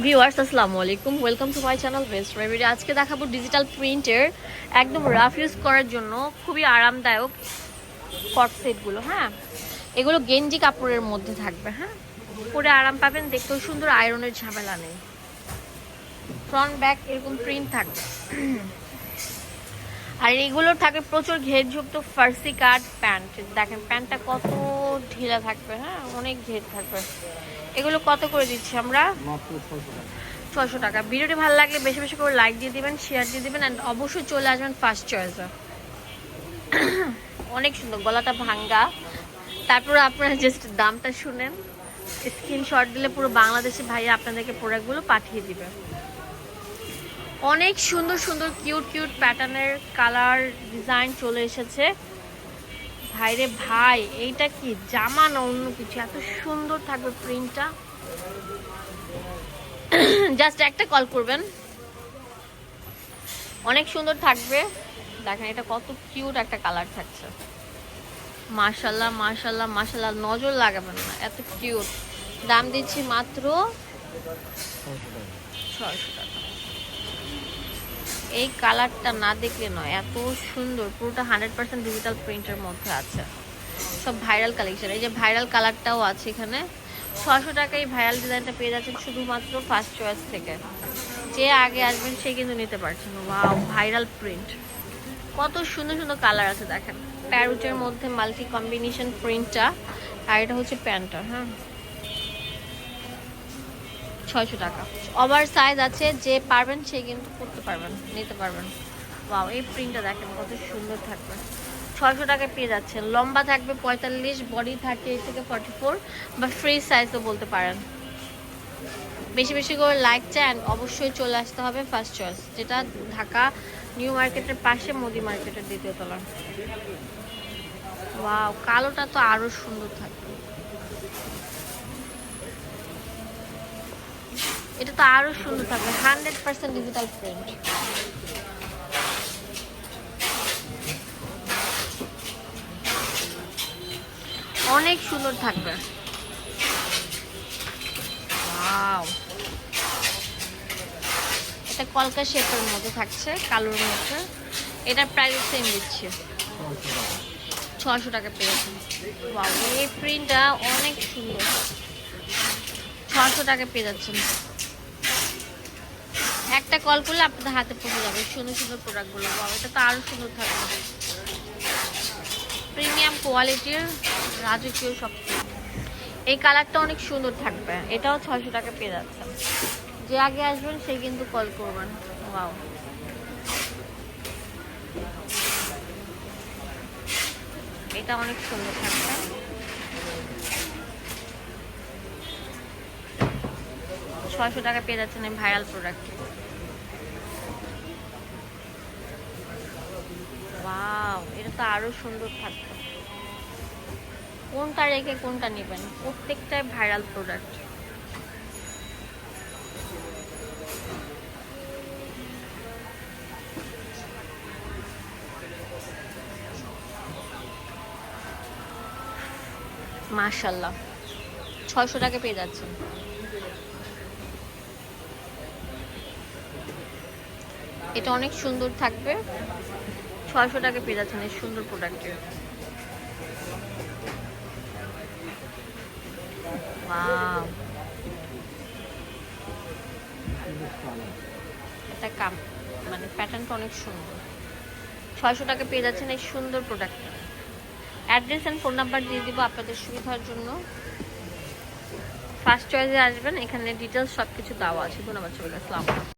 Viewers আসসালামু আলাইকুম। Welcome to my channel best রেভিডি আজকে দেখাবো ডিজিটাল প্রিন্টের একদম রাফ ইউজ করার জন্য খুবই আরামদায়ক কট সেটগুলো হ্যাঁ? এগুলো গেঞ্জি কাপড়ের মধ্যে থাকবে হ্যাঁ? পরে আরাম পাবেন, দেখতেও সুন্দর আয়রনের ঝামেলা নেই। ফ্রন্ট ব্যাক এরকম প্রিন্ট থাকবে। আর এগুলোর থাকে প্রচুর ঘেরযুক্ত ফার্সি কাট প্যান্ট দেখেন প্যান্টটা কত ঢিলা থাকবে হ্যাঁ? অনেক ঘের থাকবে। এগুলো কত করে দিচ্ছি আমরা? ছশো টাকা। ভিডিওটি ভালো লাগলে বেশি বেশি করে লাইক দিয়ে দিবেন শেয়ার দিয়ে দিবেন অ্যান্ড অবশ্যই চলে আসবেন ফার্স্ট চয়েসে অনেক সুন্দর গলাটা ভাঙ্গা। তারপর আপনারা জাস্ট দামটা শুনেন। স্ক্রিনশট দিলে পুরো বাংলাদেশে ভাইয়া আপনাদেরকে প্রোডাক্টগুলো পাঠিয়ে দিবে। অনেক সুন্দর সুন্দর কিউট কিউট প্যাটার্নের কালার ডিজাইন চলে এসেছে। ভাইরে ভাই, এইটা কি? জামা না অন্য কিছু? এত সুন্দর থাকবে প্রিন্টটা জাস্ট একটা কল করবেন। অনেক সুন্দর থাকবে। দেখেন এটা কত কিউট একটা কালার থাকছে। মাশাল্লাহ মাশাল্লাহ মাশাল্লাহ নজর লাগাবেন না। এত কিউট দাম দিচ্ছি মাত্র ছয়শো টাকা। এই কালারটা না দেখলে নয়, এত সুন্দর, পুরোটা হান্ড্রেড পার্সেন্ট ডিজিটাল প্রিন্টের মধ্যে আছে। সব ভাইরাল কালেকশন এই যে ভাইরাল কালারটাও আছে এখানে। ছশো টাকায় ভাইরাল ডিজাইনটা পেয়ে যাচ্ছেন শুধুমাত্র ফার্স্ট চয়েস থেকে। যে আগে আসবেন সে কিন্তু নিতে পারছেন ওয়াও ভাইরাল প্রিন্ট কত সুন্দর সুন্দর কালার আছে দেখেন। প্যারুটের মধ্যে মাল্টি কম্বিনেশন প্রিন্টটা আর এটা হচ্ছে প্যান্টটা হ্যাঁ। ছয়শো টাকা। ওভার সাইজ আছে, যে পারবেন সে কিন্তু করতে পারবেন, নিতে পারবেন। ওয়াও এই প্রিন্টটা দেখেন, কত সুন্দর থাকবে। ছয়শো টাকায় পেয়ে যাচ্ছেন। লম্বা থাকবে পঁয়তাল্লিশ বডি থার্টি এইট থেকে ফর্টি ফোর বা ফ্রি সাইজও বলতে পারেন। বেশি বেশি করে লাইক চান অবশ্যই চলে আসতে হবে ফার্স্ট চয়েস যেটা ঢাকা নিউ মার্কেটের পাশে, মোদি মার্কেটের দ্বিতীয় তলা ওয়াও কালোটা তো আরও সুন্দর থাকবে। এটা তো আরও সুন্দর থাকবে হান্ড্রেড পার্সেন্ট ডিজিটাল প্রিন্ট অনেক সুন্দর থাকবে! এটা কলকা শেপের মধ্যে থাকছে কালোর মধ্যে। এটা প্রাইস সেম দিচ্ছে। ছশো টাকা পেয়েছে। এই প্রিন্টটা অনেক সুন্দর। ছশো টাকা পেয়ে যাচ্ছেন। একটা কল করলে আপনাদের হাতে পৌঁছে যাবে সুন্দর সুন্দর প্রোডাক্টগুলো বাবা এটা তো আরও সুন্দর থাকবে। প্রিমিয়াম কোয়ালিটির রাজকীয় সব এই কালারটা অনেক সুন্দর থাকবে। এটাও ছয়শো টাকা পেয়ে যাচ্ছে। যে আগে আসবেন, সে কিন্তু কল করবেন। ওয়াও এটা অনেক সুন্দর থাকবে। ছয়শো টাকা পেয়ে যাচ্ছেন এই ভাইরাল প্রোডাক্ট ওয়াও এটা তো আরও সুন্দর থাকবে। কোনটা রেখে কোনটা নেবেন? প্রত্যেকটাই ভাইরাল প্রোডাক্ট মাশাল্লাহ ছয়শো টাকা পেয়ে যাচ্ছেন। এটা অনেক সুন্দর থাকবে। ছয়শো টাকা পেয়ে যাচ্ছেন এই সুন্দর তিরিশ এটা কাম মানে প্যাটার্নটা অনেক সুন্দর। ছয়শো টাকা পেয়ে যাচ্ছেন এই সুন্দর প্রোডাক্টটা অ্যাড্রেস অ্যান্ড ফোন নাম্বার দিয়ে দিব আপনাদের সুবিধার জন্য। ফার্স্ট চয়েসে আসবেন, এখানে ডিটেলস সব কিছু দেওয়া আছে। ধন্যবাদ সবাই আসসালাম